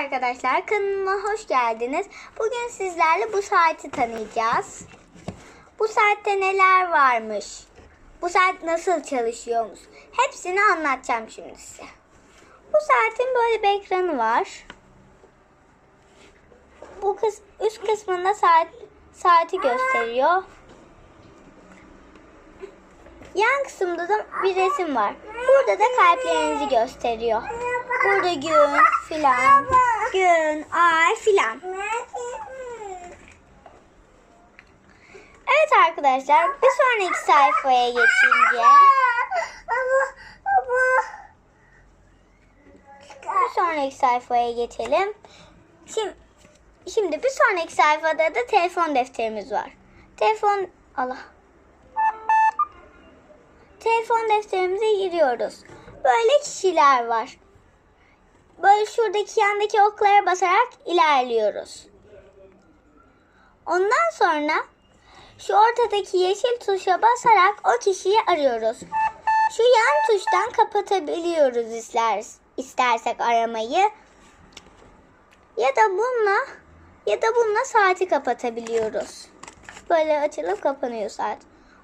arkadaşlar kanalıma hoş geldiniz. Bugün sizlerle bu saati tanıyacağız. Bu saatte neler varmış? Bu saat nasıl çalışıyormuş? Hepsini anlatacağım şimdi size. Bu saatin böyle bir ekranı var. Bu kız üst kısmında saat saati gösteriyor. Yan kısımda da bir resim var. Burada da kalplerinizi gösteriyor. Burada gün filan, gün, ay filan. Evet arkadaşlar bir sonraki sayfaya geçince bir sonraki sayfaya geçelim. Şimdi, şimdi bir sonraki sayfada da telefon defterimiz var. Telefon Allah. Telefon defterimize giriyoruz. Böyle kişiler var. Böyle şuradaki yandaki oklara basarak ilerliyoruz. Ondan sonra şu ortadaki yeşil tuşa basarak o kişiyi arıyoruz. Şu yan tuştan kapatabiliyoruz ister, istersek aramayı. Ya da bununla ya da bununla saati kapatabiliyoruz. Böyle açılıp kapanıyor saat.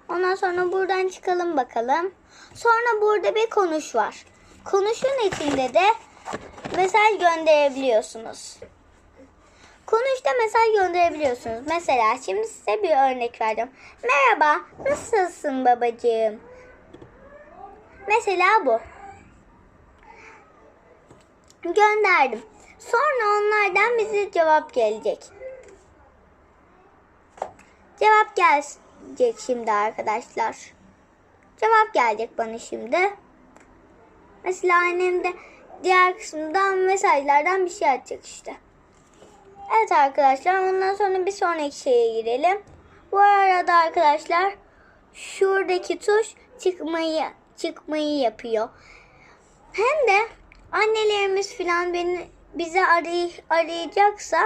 Ondan sonra buradan çıkalım bakalım. Sonra burada bir konuş var. Konuşun içinde de mesaj gönderebiliyorsunuz. Konuşta mesaj gönderebiliyorsunuz. Mesela şimdi size bir örnek vereceğim. Merhaba, nasılsın babacığım? Mesela bu. Gönderdim. Sonra onlardan bize cevap gelecek. Cevap gelecek şimdi arkadaşlar. Cevap gelecek bana şimdi. Mesela annem de diğer kısımdan mesajlardan bir şey atacak işte. Evet arkadaşlar ondan sonra bir sonraki şeye girelim. Bu arada arkadaşlar şuradaki tuş çıkmayı çıkmayı yapıyor. Hem de annelerimiz falan beni bize aray arayacaksa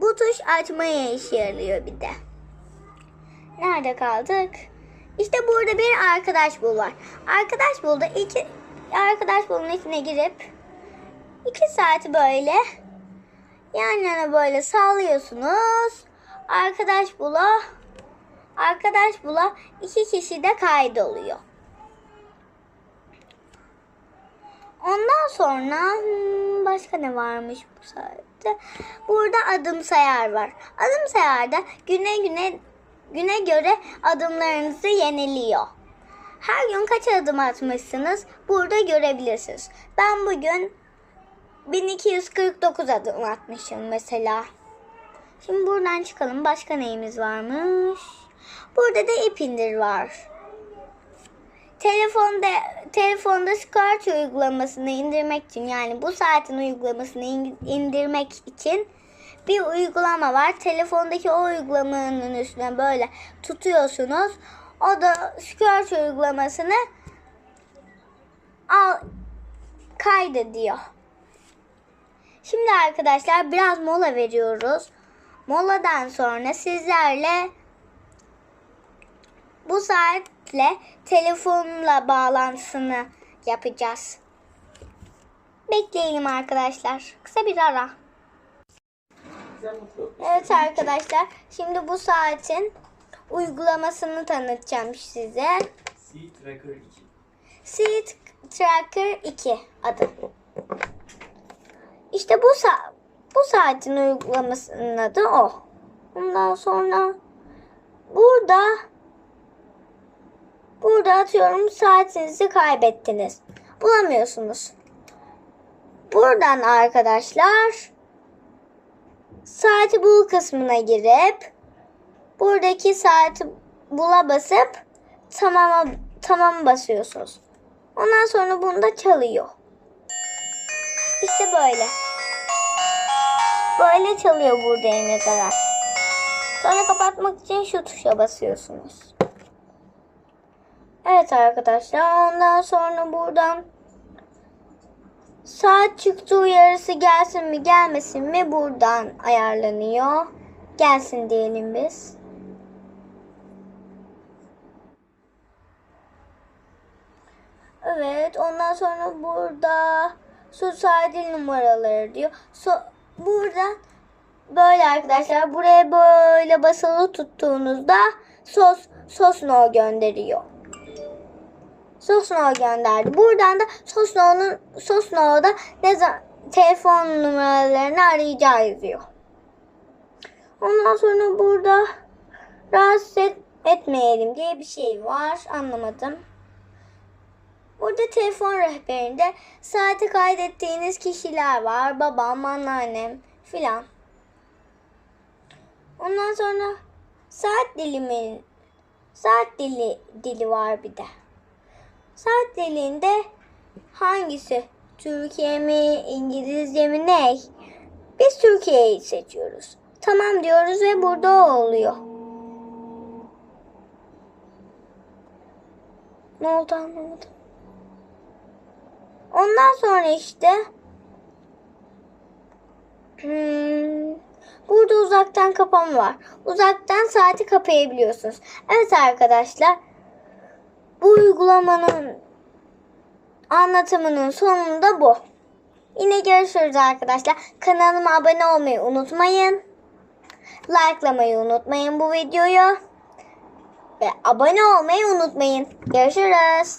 bu tuş açmaya işe yarıyor bir de. Nerede kaldık? İşte burada bir arkadaş bul var. Arkadaş bulda iki arkadaş bulun içine girip iki saat böyle yan yana böyle sallıyorsunuz. Arkadaş bula arkadaş bula iki kişi de kaydoluyor. Ondan sonra hmm, başka ne varmış bu saatte? Burada adım sayar var. Adım sayarda güne güne güne göre adımlarınızı yeniliyor. Her gün kaç adım atmışsınız burada görebilirsiniz. Ben bugün 1249 adım atmışım mesela. Şimdi buradan çıkalım. Başka neyimiz varmış? Burada da ip indir var. Telefonda telefonda Scratch uygulamasını indirmek için yani bu saatin uygulamasını in- indirmek için bir uygulama var. Telefondaki o uygulamanın üstüne böyle tutuyorsunuz. O da Scratch uygulamasını al kaydediyor. Şimdi arkadaşlar biraz mola veriyoruz. Moladan sonra sizlerle bu saatle telefonla bağlantısını yapacağız. Bekleyelim arkadaşlar. Kısa bir ara. Evet arkadaşlar. Şimdi bu saatin uygulamasını tanıtacağım size. Sea Tracker 2. Seat Tracker 2 adı. İşte bu sa bu saatin uygulamasının adı o. Ondan sonra burada burada atıyorum saatinizi kaybettiniz. Bulamıyorsunuz. Buradan arkadaşlar saati bul kısmına girip buradaki saati bula basıp tamama tamam basıyorsunuz. Ondan sonra bunda çalıyor. İşte böyle. Böyle çalıyor burada eline zarar. Sonra kapatmak için şu tuşa basıyorsunuz. Evet arkadaşlar ondan sonra buradan saat çıktı uyarısı gelsin mi gelmesin mi buradan ayarlanıyor. Gelsin diyelim biz. Evet ondan sonra burada sosyal numaraları diyor. So, buradan böyle arkadaşlar buraya böyle basılı tuttuğunuzda sos Sosno gönderiyor. Sosno gönderdi. Buradan da Sosno'nun Sosno'da ne zaman telefon numaralarını arayacağı yazıyor. Ondan sonra burada rahatsız et- etmeyelim diye bir şey var. Anlamadım. Burada telefon rehberinde saati kaydettiğiniz kişiler var. Babam, anneannem filan. Ondan sonra saat dilimin saat dili dili var bir de. Saat dilinde hangisi? Türkiye mi, İngilizce mi, ne? Biz Türkiye'yi seçiyoruz. Tamam diyoruz ve burada oluyor. Ne oldu anlamadım. Ondan sonra işte hmm, burada uzaktan kapama var. Uzaktan saati kapayabiliyorsunuz. Evet arkadaşlar bu uygulamanın anlatımının sonunda bu. Yine görüşürüz arkadaşlar. Kanalıma abone olmayı unutmayın. Likelamayı unutmayın bu videoyu. Ve abone olmayı unutmayın. Görüşürüz.